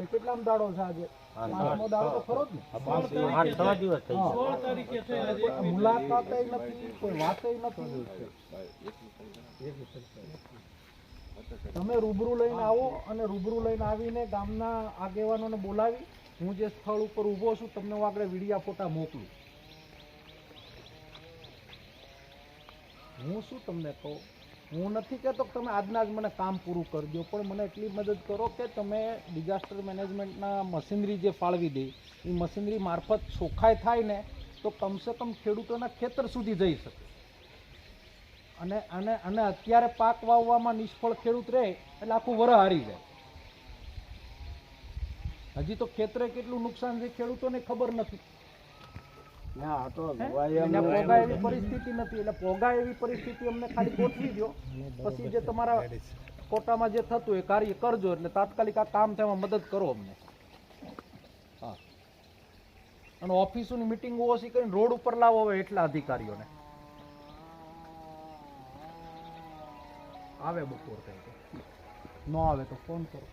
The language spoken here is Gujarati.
તો કેટલામ દાડો છે આજે? પાંચમો દાડો તો ખરો જ ને. આઠ છ દિવસ થઈ ગયા સોળ તારીખે કોઈ મુલાકાતે નથી કોઈ વાતે નથી. તમે રૂબરૂ લઈને આવો અને રૂબરૂ લઈને આવીને ગામના આગેવાનોને બોલાવી. હું જે સ્થળ ઉપર ઊભો છું તમને હું આગળ વિડીયા ફોટા મોકલું. હું શું તમને કહું? હું નથી કહેતો કે તમે આજના જ મને કામ પૂરું કરજો, પણ મને એટલી મદદ કરો કે તમે ડિઝાસ્ટર મેનેજમેન્ટના મશીનરી જે ફાળવી દે, એ મશીનરી મારફત ચોખ્ખાઈ થાય ને તો કમસે કમ ખેડૂતોના ખેતર સુધી જઈ શકે. અને અને અને અત્યારે પાક વાવવામાં નિષ્ફળ ખેડૂત રહે, એટલે આખું વર હારી જાય. હજી તો ખેતરે કેટલું નુકસાન છે ખેડૂતોને ખબર નથી. ના તો પોગા એવી પરિસ્થિતિ નથી એટલે પોગા એવી પરિસ્થિતિ અમને ખાલી ગોઠવી દો પછી જે તમારા કોટામાં જે થતું એ કાર્ય કરજો એટલે તાત્કાલિક આ કામ થાય મદદ કરો અમને. હા. અને ઓફિસોની મિટિંગ ઓછી કરીને રોડ ઉપર લાવો હવે એટલા અધિકારીઓને. આવે બપોર નો ન આવે તો ફોન કરો.